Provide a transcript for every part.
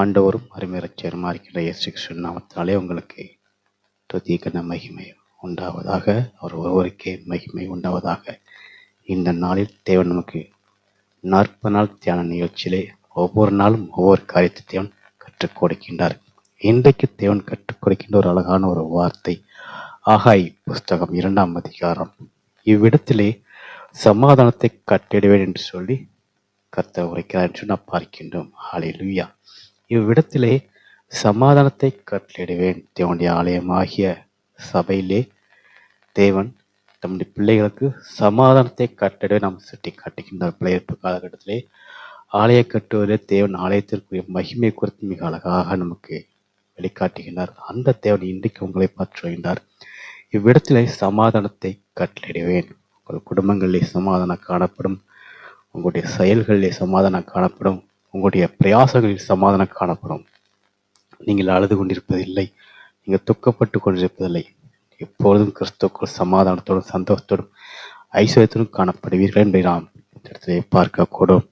ஆண்டவரும் அருமையரட்சருமா இருக்கின்ற இயேசு கிருஷ்ணன் நாமத்தினாலே உங்களுக்கு துதிக்கன மகிமை உண்டாவதாக அவர் ஒருவருக்கே மகிமை உண்டாவதாக. இந்த நாளில் தேவன் நமக்கு நாற்பது நாள் தியான நிகழ்ச்சியிலே ஒவ்வொரு நாளும் ஒவ்வொரு காரியத்தை தேவன் கற்றுக் கொடுக்கின்றார். இன்றைக்கு தேவன் கற்றுக் கொடுக்கின்ற ஒரு அழகான ஒரு வார்த்தை ஆகாய் புஸ்தகம் இரண்டாம் அதிகாரம். இவ்விடத்திலே சமாதானத்தை கட்டிடுவேன் என்று சொல்லி கர்த்தர் உரைக்கிறார் என்று நாம் பார்க்கின்றோம். ஹalleluya. இவ்விடத்திலே சமாதானத்தை கட்டளிடுவேன் தேவனுடைய ஆலயமாகிய சபையிலே தேவன் தம்முடைய பிள்ளைகளுக்கு சமாதானத்தை கட்டிட நாம் சுட்டி காட்டுகின்றார் பிள்ளையர்ப்பு காலகட்டத்திலே ஆலய கட்டுவதிலே தேவன் ஆலயத்திற்குரிய மகிமை குறித்து மிக அழகாக நமக்கு வெளிக்காட்டுகின்றார். அந்த தேவன் இன்றைக்கு உங்களை பார்த்து சொல்கின்றார். இவ்விடத்திலே சமாதானத்தை கட்டளிடுவேன் உங்கள் குடும்பங்களிலே சமாதானம் காணப்படும். உங்களுடைய செயல்களிலே சமாதானம் காணப்படும். உங்களுடைய பிரயாசங்களில் சமாதானம் காணப்படும். நீங்கள் அழுது கொண்டிருப்பதில்லை. நீங்கள் துக்கப்பட்டு கொண்டிருப்பதில்லை. எப்பொழுதும் கிறிஸ்துக்குள் சமாதானத்தோடும் சந்தோஷத்தோடும் ஐஸ்வர்யத்தோடும் காணப்படுவீர்கள் என்பதை நாம் இந்த இடத்திலே பார்க்கக்கூடும்.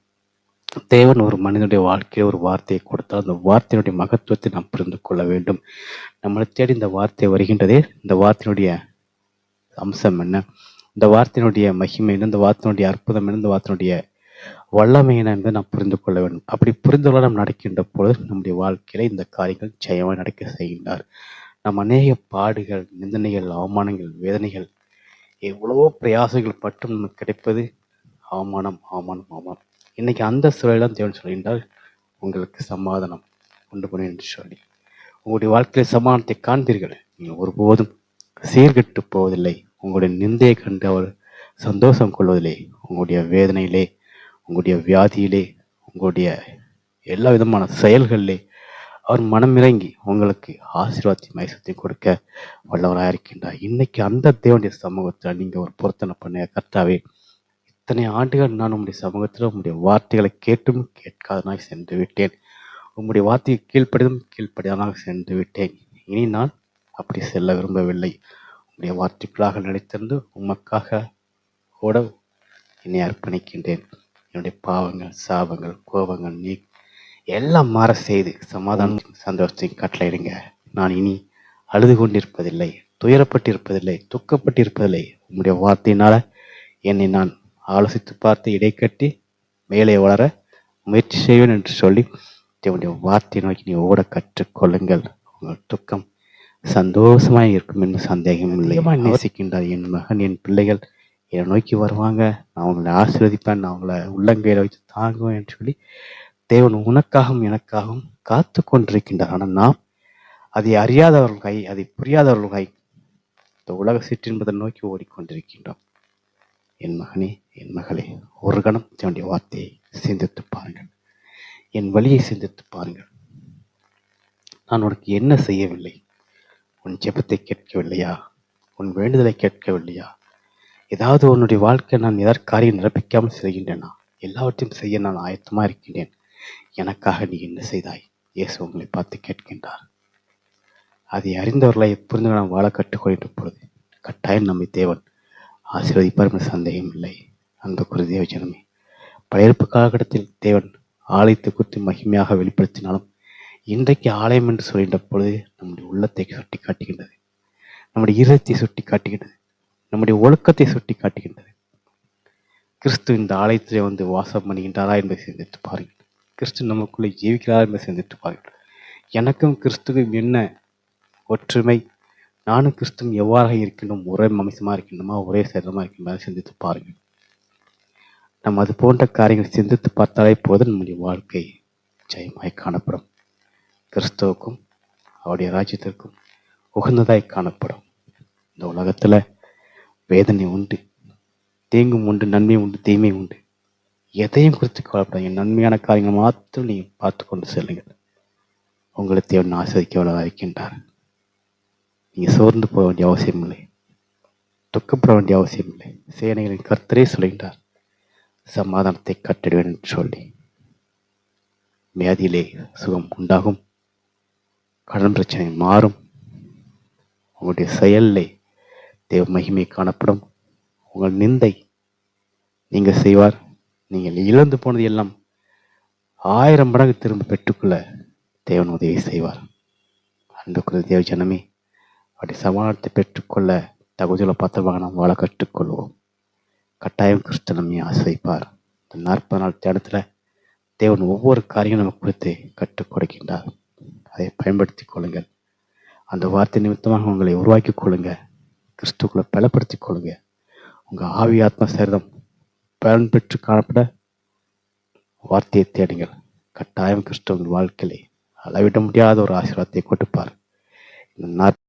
தேவன் ஒரு மனிதனுடைய வாழ்க்கையில் ஒரு வார்த்தையை கொடுத்தால் அந்த வார்த்தையினுடைய மகத்துவத்தை நாம் புரிந்து கொள்ள வேண்டும். நம்மளை தேடி இந்த வார்த்தை வருகின்றதே இந்த வார்த்தையினுடைய அம்சம் என்ன? இந்த வார்த்தையினுடைய மகிமை என்ன? இந்த வார்த்தையினுடைய அற்புதம் என்ன? இந்த வார்த்தையினுடைய வல்லமை என்ன என்பதை நாம் புரிந்து கொள்ள வேண்டும். அப்படி புரிந்து கொள்ள நாம் நடக்கின்ற பொழுது நம்முடைய வாழ்க்கையில இந்த காரியங்கள் ஜெயமாக நடக்க செய்கின்றார் நம் அநேக பாடுகள் நிந்தனைகள் அவமானங்கள் வேதனைகள் எவ்வளவோ பிரயாசங்கள் பட்டும் நமக்கு கிடைப்பது அவமானம் அவமானம் அவமானம். இன்னைக்கு அந்த சூழலாம் தேவன் சொல்கின்றால் உங்களுக்கு சமாதானம் கொண்டு போனேன் என்று சொல்லி. உங்களுடைய வாழ்க்கையில் சமாதானத்தை காண்பீர்கள். நீங்கள் ஒருபோதும் சீர்கெட்டு போவதில்லை. உங்களுடைய நிந்தையை கண்டு அவர் சந்தோஷம் கொள்வதில்லை. உங்களுடைய வேதனையிலே உங்களுடைய வியாதியிலே உங்களுடைய எல்லா விதமான செயல்களிலே அவர் மனமிறங்கி உங்களுக்கு ஆசீர்வாதத்தை மைசத்தை கொடுக்க வல்லவராக இருக்கின்றார். இன்னைக்கு அந்த தேவனுடைய சமூகத்தில் நீங்கள் ஒரு பொருத்தனை பண்ண கர்த்தாவே இத்தனை ஆண்டுகள் நான் உங்களுடைய சமூகத்தில் உங்களுடைய வார்த்தைகளை கேட்டும் கேட்காதனாய் சென்று விட்டேன். உங்களுடைய வார்த்தையை கீழ்ப்படிதும் கீழ்ப்படியாதனாக சென்று விட்டேன். இனி நான் அப்படி செல்ல விரும்பவில்லை. உங்களுடைய வார்த்தைகளாக நினைத்திருந்து உமக்காக கூட என்னை அர்ப்பணிக்கின்றேன். என்னுடைய பாவங்கள் சாபங்கள் கோபங்கள் நீ எல்லாம் மாற செய்து சமாதானம் சந்தோஷத்தையும் கட்டளையிடுங்க நான் இனி அழுது கொண்டிருப்பதில்லை துயரப்பட்டிருப்பதில்லை துக்கப்பட்டிருப்பதில்லை. உம்முடைய வார்த்தையினால என்னை நான் ஆலோசித்து பார்த்து இடைக்கட்டி மேலே வளர முயற்சி செய்வேன் என்று சொல்லி தேவனுடைய வார்த்தை நோக்கி நீ ஓட கற்றுக்கொள்ளுங்கள். உங்கள் துக்கம் சந்தோஷமாய் இருக்கும் என்று சந்தேகம்? இல்லை நேசிக்கின்றார் என் மகன் என் பிள்ளைகள். என்னை நோக்கி வருவாங்க. நான் அவங்களை ஆசீர்வதிப்பேன். நான் அவங்கள உள்ளங்கையில் வைத்து தாங்குவேன் என்று சொல்லி தேவன் உனக்காகவும் எனக்காகவும் காத்து கொண்டிருக்கின்றார். ஆனால் நாம் அதை அறியாதவர்கள் கை அதை புரியாதவர்கள் கை இந்த உலக சிற்றின்பதை நோக்கி ஓடிக்கொண்டிருக்கின்றோம். என் மகனே என் மகளே ஒரு கணம் தன்னுடைய வார்த்தையை சிந்தித்து பாருங்கள். என் வழியை சிந்தித்து பாருங்கள். நான் உனக்கு என்ன செய்யவில்லை? உன் ஜெபத்தை கேட்கவில்லையா? உன் வேண்டுதலை கேட்கவில்லையா? ஏதாவது உன்னுடைய வாழ்க்கை நான் எதாவது காரியம் நிரப்பிக்காமல் செய்கின்றேனா? எல்லாவற்றையும் செய்ய நான் ஆயத்தமா இருக்கின்றேன். எனக்காக நீ என்ன செய்தாய்? இயேசு உங்களை பார்த்து கேட்கின்றார். அதை அறிந்தவர்களை புரிந்து நாம் வாழ கற்றுக்கொள்கின்ற பொழுது கட்டாயம் நம்மை தேவன் ஆசீர்வதிப்பார் என்ற சந்தேகம் இல்லை. அந்த குருதேவ ஜனமே. பழையப்பு காலகட்டத்தில் தேவன் ஆலயத்தை குறித்து மகிமையாக வெளிப்படுத்தினாலும் இன்றைக்கு ஆலயம் என்று சொல்கின்ற பொழுது நம்முடைய உள்ளத்தை சுட்டி காட்டுகின்றது நம்முடைய இருதத்தை சுட்டி காட்டுகின்றது நம்முடைய ஒழுக்கத்தை சுட்டி காட்டுகின்றது கிறிஸ்து இந்த ஆலயத்திலே வந்து வாசம் பண்ணுகின்றாரா என்பதை சிந்தித்து பாருங்கள். கிறிஸ்து நமக்குள்ளே ஜீவிக்கிறாரா என்பதை சிந்தித்து பாருங்கள். எனக்கும் கிறிஸ்துவும் என்ன ஒற்றுமை? நானும் கிறிஸ்துவும் எவ்வாறாக இருக்கின்றோம்? ஒரே அம்சமாக இருக்கின்றோமா? ஒரே சரீரமாக இருக்கின்றோமா சிந்தித்து பாருங்கள். நம்ம அது போன்ற காரியங்களை சிந்தித்து பார்த்தாலே போது நம்முடைய வாழ்க்கை ஜெயமாய் காணப்படும். கிறிஸ்துவுக்கும் அவருடைய ராஜ்யத்திற்கும் உகந்ததாய் காணப்படும். இந்த உலகத்தில் வேதனை உண்டு தீங்கும் உண்டு நன்மையும் உண்டு தீமை உண்டு. எதையும் குறித்து கவலைப்படாதீங்க. நன்மையான காரியங்கள் மாத்திரம் நீங்கள் பார்த்து கொண்டு செல்லுங்கள். உங்களை தேவன் ஆசிரிக்க இருக்கின்றார். நீங்கள் சோர்ந்து போக வேண்டிய அவசியம் இல்லை. துக்கப்பட வேண்டிய அவசியம் இல்லை. சேனைகளின் கர்த்தரே சொல்கின்றார் சமாதானத்தை கட்டிடுவேன் என்று சொல்லி. வியாதியிலே சுகம் உண்டாகும். கடன் பிரச்சனை மாறும். உங்களுடைய செயலிலே தேவ மகிமை காணப்படும். உங்கள் நிந்தை நீங்கள் செய்வார். நீங்கள் இழந்து போனது எல்லாம் ஆயிரம் மடங்கு திரும்ப பெற்றுக்கொள்ள தேவன் உதவி செய்வார். அன்புக்குரிய தேவ ஜனமே அப்படி சமாளத்தை பெற்றுக்கொள்ள தகுதியுள்ள பத்திரமாக நாம் வாழ கற்றுக்கொள்வோம். கட்டாயம் கிறிஸ்து நம்மை ஆசிரிப்பார் இந்த நாற்பது நாள் தேடத்தில் தேவன் ஒவ்வொரு காரியம் நமக்கு குறித்து கற்றுக் கொடுக்கின்றார். அதை பயன்படுத்திக் கொள்ளுங்கள். அந்த வார்த்தை நிமித்தமாக உங்களை உருவாக்கிக் கொள்ளுங்கள். கிறிஸ்துக்குள்ள பலப்படுத்திக் கொள்ளுங்க. உங்க ஆவி ஆத்ம சேர்தம் பலன் பெற்று காணப்பட வார்த்தையை தேடுங்கள். கட்டாயம் கிறிஸ்துவின் உங்கள் வாழ்க்கையிலே அளவிட முடியாத ஒரு ஆசீர்வாதத்தை கொடுப்பார். இந்த நாற்பது